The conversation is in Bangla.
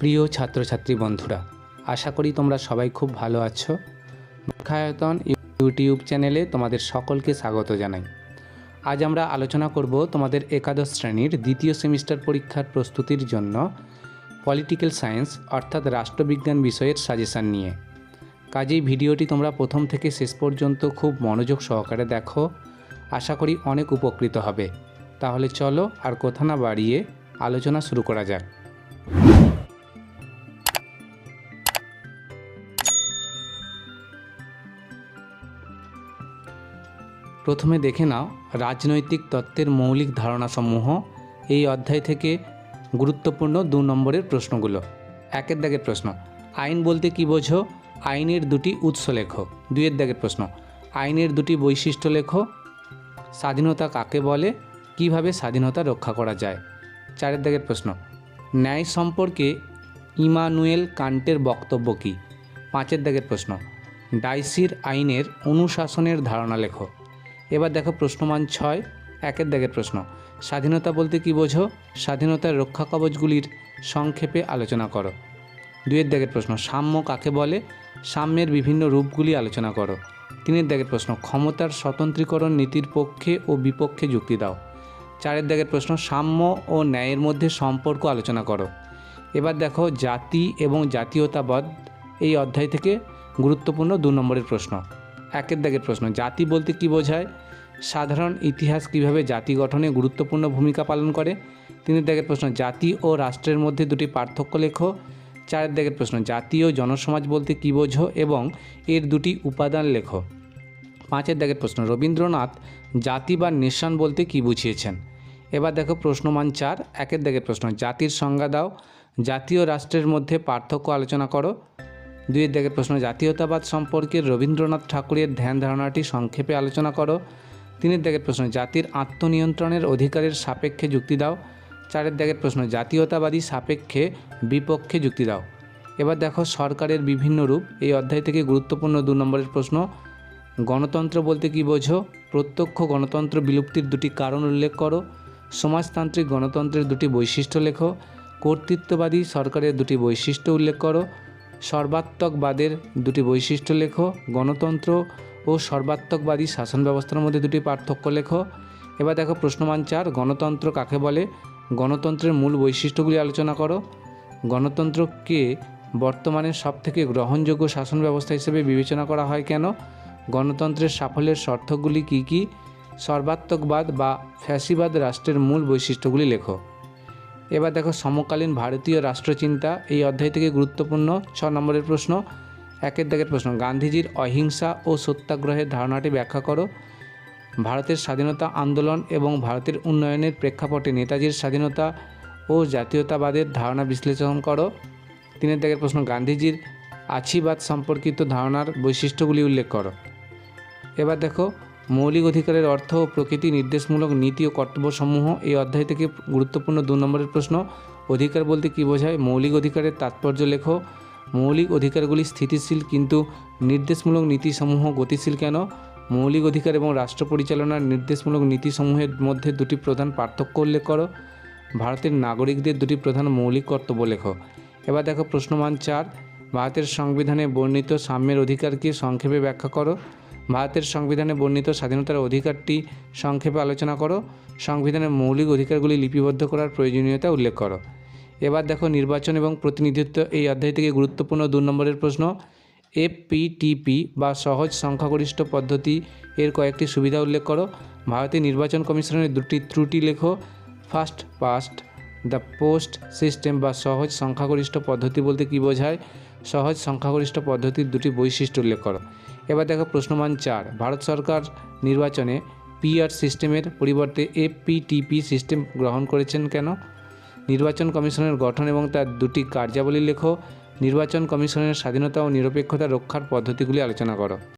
প্রিয় ছাত্রছাত্রী বন্ধুরা, আশা করি তোমরা সবাই খুব ভালো আছো। শিক্ষায়তন ইউটিউব চ্যানেলে তোমাদের সকলকে স্বাগত জানাই। আজ আমরা আলোচনা করব তোমাদের একাদশ শ্রেণির দ্বিতীয় সেমিস্টার পরীক্ষার প্রস্তুতির জন্য পলিটিক্যাল সায়েন্স অর্থাৎ রাষ্ট্রবিজ্ঞান বিষয়ের সাজেশান নিয়ে। কাজেই ভিডিওটি তোমরা প্রথম থেকে শেষ পর্যন্ত খুব মনোযোগ সহকারে দেখো, আশা করি অনেক উপকৃত হবে। তাহলে চলো আর কথা না বাড়িয়ে আলোচনা শুরু করা যাক। প্রথমে দেখে নাও রাজনৈতিক তত্ত্বের মৌলিক ধারণাসমূহ। এই অধ্যায় থেকে গুরুত্বপূর্ণ দু নম্বরের প্রশ্নগুলো। একের দাগের প্রশ্ন, আইন বলতে কি বোঝো? আইনের দুটি উৎস লেখো। দুইয়ের দাগের প্রশ্ন, আইনের দুটি বৈশিষ্ট্য লেখো। স্বাধীনতা কাকে বলে? কীভাবে স্বাধীনতা রক্ষা করা যায়? চারের দাগের প্রশ্ন, ন্যায় সম্পর্কে ইমানুয়েল কান্টের বক্তব্য কী? পাঁচের দাগের প্রশ্ন, ডাইসির আইনের অনুশাসনের ধারণা লেখো। এবার দেখো প্রশ্নমান ছয়, একের দাগের প্রশ্ন। স্বাধীনতা বলতে কি বোঝো? স্বাধীনতার রক্ষা কবচগুলির সংক্ষেপে আলোচনা করো। দুয়ের দাগের প্রশ্ন, সাম্য কাকে বলে? সাম্যের বিভিন্ন রূপগুলি আলোচনা করো। তিনের দাগের প্রশ্ন, ক্ষমতার স্বতন্ত্রীকরণ নীতির পক্ষে ও বিপক্ষে যুক্তি দাও। চারের দাগের প্রশ্ন, সাম্য ও ন্যায়ের মধ্যে সম্পর্ক আলোচনা করো। এবার দেখো জাতি এবং জাতীয়তাবাদ, এই অধ্যায় থেকে গুরুত্বপূর্ণ দু নম্বরের প্রশ্ন। একের দাগের প্রশ্ন, জাতি বলতে কি বোঝায়? সাধারণ ইতিহাস কীভাবে জাতি গঠনে গুরুত্বপূর্ণ ভূমিকা পালন করে? তিনের দাগের প্রশ্ন, জাতি ও রাষ্ট্রের মধ্যে দুটি পার্থক্য লেখো। চারের দাগের প্রশ্ন, জাতি ও জনসমাজ বলতে কী বোঝো এবং এর দুটি উপাদান লেখো। পাঁচের দাগের প্রশ্ন, রবীন্দ্রনাথ জাতি বা নেশন বলতে কী বুঝিয়েছেন? এবার দেখো প্রশ্নমান চার, একের দাগের প্রশ্ন, জাতির সংজ্ঞা দাও। জাতীয় রাষ্ট্রের মধ্যে পার্থক্য আলোচনা করো। দুইয়ের দাগের প্রশ্ন, জাতীয়তাবাদ সম্পর্কে রবীন্দ্রনাথ ঠাকুরের ধ্যান ধারণাটি সংক্ষেপে আলোচনা করো। তিনের দাগের প্রশ্ন, জাতির আত্মনিয়ন্ত্রণের অধিকারের সাপেক্ষে যুক্তি দাও। চারের দাগের প্রশ্ন, জাতীয়তাবাদী সাপেক্ষে বিপক্ষে যুক্তি দাও। এবার দেখো সরকারের বিভিন্ন রূপ। এই অধ্যায় থেকে গুরুত্বপূর্ণ দু নম্বরের প্রশ্ন, গণতন্ত্র বলতে কী বোঝো? প্রত্যক্ষ গণতন্ত্র বিলুপ্তির দুটি কারণ উল্লেখ করো। সমাজতান্ত্রিক গণতন্ত্রের দুটি বৈশিষ্ট্য লেখো। কর্তৃত্ববাদী সরকারের দুটি বৈশিষ্ট্য উল্লেখ করো। সর্বাত্মকবাদের দুটি বৈশিষ্ট্য লেখো, গণতন্ত্র ও সর্বাত্মকবাদী শাসন ব্যবস্থার মধ্যে দুটি পার্থক্য লেখো। এবার দেখো প্রশ্নমান চার, গণতন্ত্র কাকে বলে? গণতন্ত্রের মূল বৈশিষ্ট্যগুলি আলোচনা করো। গণতন্ত্রকে বর্তমানে সবথেকে গ্রহণযোগ্য শাসন ব্যবস্থা হিসেবে বিবেচনা করা হয় কেন? গণতন্ত্রের সাফল্যের শর্তগুলি কী কী? সর্বাত্মকবাদ বা ফ্যাসিবাদ রাষ্ট্রের মূল বৈশিষ্ট্যগুলি লেখো। এবার দেখো সমকালীন ভারতীয় রাষ্ট্রচিন্তা, এই অধ্যায় থেকে গুরুত্বপূর্ণ ছ নম্বরের প্রশ্ন, একের দাগের প্রশ্ন, গান্ধীজির অহিংসা ও সত্যাগ্রহের ধারণাটি ব্যাখ্যা করো। ভারতের স্বাধীনতা আন্দোলন এবং ভারতের উন্নয়নের প্রেক্ষাপটে নেতাজির স্বাধীনতা ও জাতীয়তাবাদের ধারণা বিশ্লেষণ করো। তিনের দাগের প্রশ্ন, গান্ধীজির আছিবাদ সম্পর্কিত ধারণার বৈশিষ্ট্যগুলি উল্লেখ করো। এবার দেখো মৌলিক অধিকারের অর্থ ও প্রকৃতি নির্দেশমূলক নীতি ও কর্তব্যসমূহ। এই অধ্যায় থেকে গুরুত্বপূর্ণ দু নম্বরের প্রশ্ন, অধিকার বলতে কী বোঝায়? মৌলিক অধিকারের তাৎপর্য লেখো। মৌলিক অধিকারগুলি স্থিতিশীল কিন্তু নির্দেশমূলক নীতিসমূহ গতিশীল কেন? মৌলিক অধিকার এবং রাষ্ট্র পরিচালনার নির্দেশমূলক নীতিসমূহের মধ্যে দুটি প্রধান পার্থক্য উল্লেখ করো। ভারতের নাগরিকদের দুটি প্রধান মৌলিক কর্তব্য লেখো। এবার দেখো প্রশ্নমান চার। ভারতের সংবিধানে বর্ণিত সাম্যের অধিকারকে সংক্ষেপে ব্যাখ্যা করো। ভারতের সংবিধানে বর্ণিত স্বাধীনতার অধিকারটি সংক্ষেপে আলোচনা করো। সংবিধানের মৌলিক অধিকারগুলি লিপিবদ্ধ করার প্রয়োজনীয়তা উল্লেখ করো। এবার দেখো নির্বাচন এবং প্রতিনিধিত্ব। এই অধ্যায় থেকে গুরুত্বপূর্ণ দু নম্বরের প্রশ্ন। এফপিটিপি বা সহজ সংখ্যাগরিষ্ঠ পদ্ধতি এর কয়েকটি সুবিধা উল্লেখ করো। ভারতীয় নির্বাচন কমিশনের দুটি ত্রুটি লেখো। First past the post system বা সহজ সংখ্যাগরিষ্ঠ পদ্ধতি বলতে কী বোঝায়? সহজ সংখ্যাগরিষ্ঠ পদ্ধতির দুটি বৈশিষ্ট্য উল্লেখ করো। এবার দেখো প্রশ্নমান চার। ভারত সরকার নির্বাচনে পিআর সিস্টেমের পরিবর্তে এপিটিপি সিস্টেম গ্রহণ করেছেন কেন? নির্বাচন কমিশনের গঠন এবং তার দুটি কার্যাবলী লেখো। নির্বাচন কমিশনের স্বাধীনতা ও নিরপেক্ষতা রক্ষার পদ্ধতিগুলি আলোচনা করো।